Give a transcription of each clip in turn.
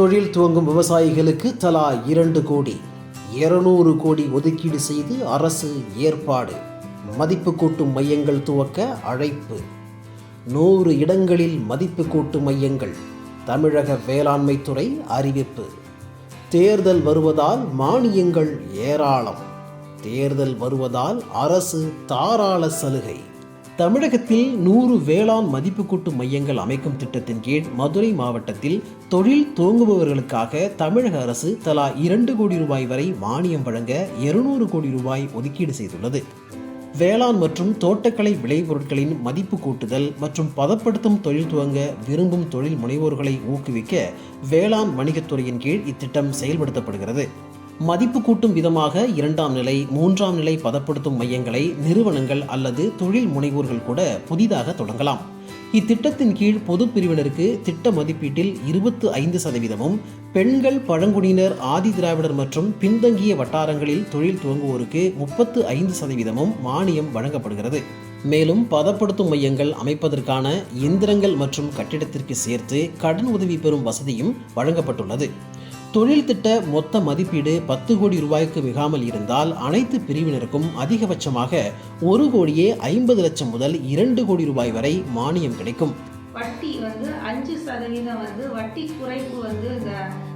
தொழில் துவங்கும் விவசாயிகளுக்கு தலா இரண்டு கோடி இருநூறு கோடி ஒதுக்கீடு செய்து அரசு ஏற்பாடு. மதிப்பு கூட்டும் மையங்கள் துவக்க அழைப்பு. நூறு இடங்களில் மதிப்பு கூட்டும் மையங்கள். தமிழக வேளாண்மைத்துறை அறிவிப்பு. தேர்தல் வருவதால் மானியங்கள் ஏராளம். தேர்தல் வருவதால் அரசு தாராள சலுகை. தமிழகத்தில் நூறு வேளாண் மதிப்பு கூட்டு மையங்கள் அமைக்கும் திட்டத்தின் கீழ் மதுரை மாவட்டத்தில் தொழில் துவங்குபவர்களுக்காக தமிழக அரசு தலா இரண்டு கோடி ரூபாய் வரை மானியம் வழங்க இருநூறு கோடி ரூபாய் ஒதுக்கீடு செய்துள்ளது. வேளாண் மற்றும் தோட்டக்கலை விளைபொருட்களின் மதிப்பு கூட்டுதல் மற்றும் பதப்படுத்தும் தொழில் துவங்க விரும்பும் தொழில் முனைவோர்களை ஊக்குவிக்க வேளாண் வணிகத்துறையின் கீழ் இத்திட்டம் செயல்படுத்தப்படுகிறது. மதிப்பு கூட்டும் விதமாக இரண்டாம் நிலை மூன்றாம் நிலை பதப்படுத்தும் மையங்களை நிறுவனங்கள் அல்லது தொழில் முனைவோர்கள் கூட புதிதாக தொடங்கலாம். இத்திட்டத்தின் கீழ் பொது பிரிவினருக்கு திட்ட மதிப்பீட்டில் இருபத்து ஐந்து சதவீதமும் பெண்கள் பழங்குடியினர் ஆதி திராவிடர் மற்றும் பின்தங்கிய வட்டாரங்களில் தொழில் துவங்குவோருக்கு முப்பத்து ஐந்து சதவீதமும் மானியம் வழங்கப்படுகிறது. மேலும் பதப்படுத்தும் மையங்கள் அமைப்பதற்கான இயந்திரங்கள் மற்றும் கட்டிடத்திற்கு சேர்த்து கடன் உதவி பெறும் வசதியும் வழங்கப்பட்டுள்ளது. தொழில் திட்ட மொத்த மதிப்பீடு பத்து கோடி ரூபாய்க்கு மிகாமல் இருந்தால் அனைத்து பிரிவினருக்கும் அதிகபட்சமாக ஒரு கோடியே ஐம்பது லட்சம் முதல் இரண்டு கோடி ரூபாய் வரை மானியம் கிடைக்கும். வட்டி வந்து அஞ்சு சதவீதம் வந்து வட்டி குறைப்பு வந்து இந்த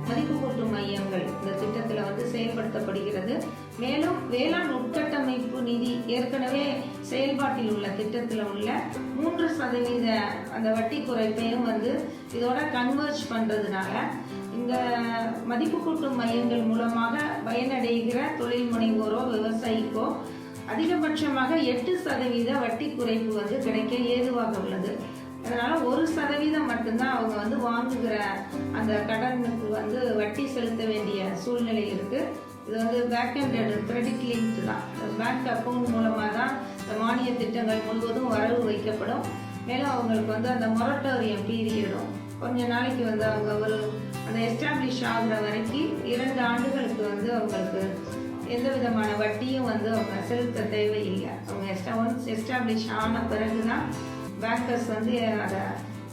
மதிப்பு கூட்டு மையங்கள் இந்த திட்டத்தில் வந்து செயல்படுத்தப்படுகிறது. மேலும் வேளாண் உட்கட்டமைப்பு நிதி ஏற்கனவே செயல்பாட்டில் உள்ள திட்டத்தில் உள்ள மூன்று சதவீத அந்த வட்டி குறைப்பையும் வந்து இதோட கன்வெர்ஜ் பண்ணுறதுனால இந்த மதிப்பு கூட்டும் மையங்கள் மூலமாக பயனடைகிற தொழில் முனைவோரோ விவசாயிக்கோ அதிகபட்சமாக எட்டு சதவீத வட்டி குறைப்பு வந்து கிடைக்க ஏதுவாக உள்ளது. அதனால் ஒரு சதவீதம் மட்டும்தான் அவங்க வந்து வாங்குகிற அந்த கடனுக்கு வந்து வட்டி செலுத்த வேண்டிய சூழ்நிலை இருக்குது இது வந்து பேக் அண்ட் கிரெடிட் லிங்க் தான். பேங்க் அக்கௌண்ட் மூலமாக தான் இந்த மானிய திட்டங்கள் முழுவதும் வரவு வைக்கப்படும். மேலும் அவங்களுக்கு வந்து அந்த மொரட்டோரியம் பீரியடும் கொஞ்ச நாளைக்கு வந்து அவங்க ஒரு அந்த எஸ்டாப்ளிஷ் ஆகுற வரைக்கும் இரண்டு ஆண்டுகளுக்கு வந்து அவங்களுக்கு எந்த விதமான வட்டியும் வந்து அவங்க செலுத்த தேவையில்லை. அவங்க எஸ்டா ஒன்ஸ் எஸ்டாப்ளிஷ் ஆன பிறகு தான் பேங்கர்ஸ் வந்து அதை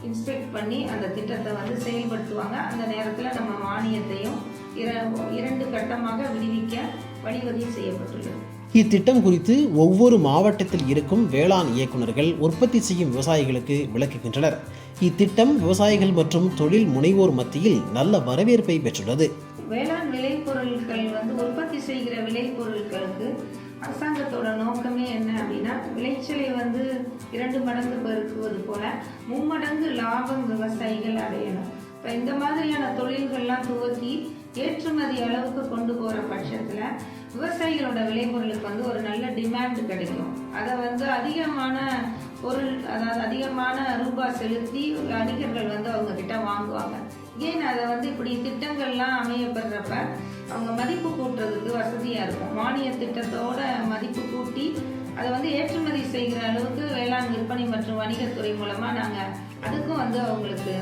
இன்ஸ்பெக்ட் பண்ணி அந்த திட்டத்தை வந்து செயல்படுத்துவாங்க. அந்த நேரத்தில் நம்ம மானியத்தையும் இரண்டு கட்டமாக விடுவிக்க வழிவகை செய்யப்பட்டுள்ளது. இத்திட்டம் குறித்து ஒவ்வொரு மாவட்டத்தில் இருக்கும் வேளாண் இயக்குநர்கள் உற்பத்தி செய்யும் விவசாயிகளுக்கு விளக்குகின்றனர். இத்திட்டம் விவசாயிகள் மற்றும் தொழில் முனைவோர் மத்தியில் நல்ல வரவேற்பை பெற்றுள்ளது. வேளாண் விளைபொருட்கள் வந்து உற்பத்தி செய்கிற விளைபொருட்களுக்கு அரசாங்கத்தோட நோக்கமே என்ன அப்படின்னா விளைச்சலை வந்து இரண்டு மடங்கு பெருக்குவது போல மும்மடங்கு லாபம் விவசாயிகள் அடையணும். இப்போ இந்த மாதிரியான தொழில்கள்லாம் துவக்கி ஏற்றுமதி அளவுக்கு கொண்டு போகிற பட்சத்தில் விவசாயிகளோட விளைபொருளுக்கு வந்து ஒரு நல்ல டிமாண்ட் கிடைக்கும். அதை வந்து அதிகமான பொருள் அதாவது அதிகமான ரூபாய் செலுத்தி வணிகர்கள் வந்து அவங்க கிட்ட வாங்குவாங்க. ஏன் அதை வந்து இப்படி திட்டங்கள்லாம் அமையப்படுறப்ப அவங்க மதிப்பு கூட்டுறதுக்கு வசதியாக இருக்கும். மானிய திட்டத்தோட மதிப்பு கூட்டி அதை வந்து ஏற்றுமதி செய்கிற அளவுக்கு வேளாண் விற்பனை மற்றும் வணிகத்துறை மூலமாக நாங்கள் அதுக்கும் வந்து அவங்களுக்கு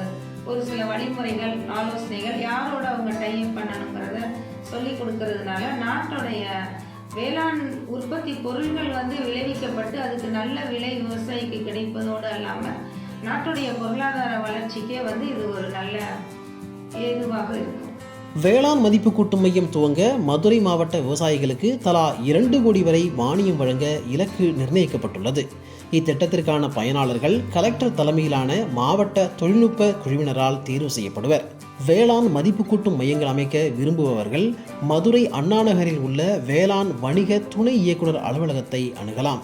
ஒரு சில வழிமுறைகள் ஆலோசனைகள் யாரோட அவங்க டைப் பண்ணணுங்கிறத சொல்லி கொடுக்கறதுனால நாட்டுடைய வேளாண் உற்பத்தி பொருள்கள் வந்து விளைவிக்கப்பட்டு அதுக்கு நல்ல விலை விவசாயிக்கு கிடைப்பதோடு இல்லாமல் நாட்டுடைய பொருளாதார வளர்ச்சிக்கே வந்து இது ஒரு நல்ல ஏதுவாக இருக்கும். வேளாண் மதிப்பு கூட்டு மையம் துவங்க மதுரை மாவட்ட விவசாயிகளுக்கு தலா இரண்டு கோடி வரை மானியம் வழங்க இலக்கு நிர்ணயிக்கப்பட்டுள்ளது. இத்திட்டத்திற்கான பயனாளர்கள் கலெக்டர் தலைமையிலான மாவட்ட தொழில்நுட்ப குழுவினரால் தேர்வு செய்யப்படுவர். வேளாண் மதிப்பு கூட்டும் மையங்கள் அமைக்க விரும்புபவர்கள் மதுரை அண்ணாநகரில் உள்ள வேளாண் வணிக துணை இயக்குனர் அலுவலகத்தை அணுகலாம்.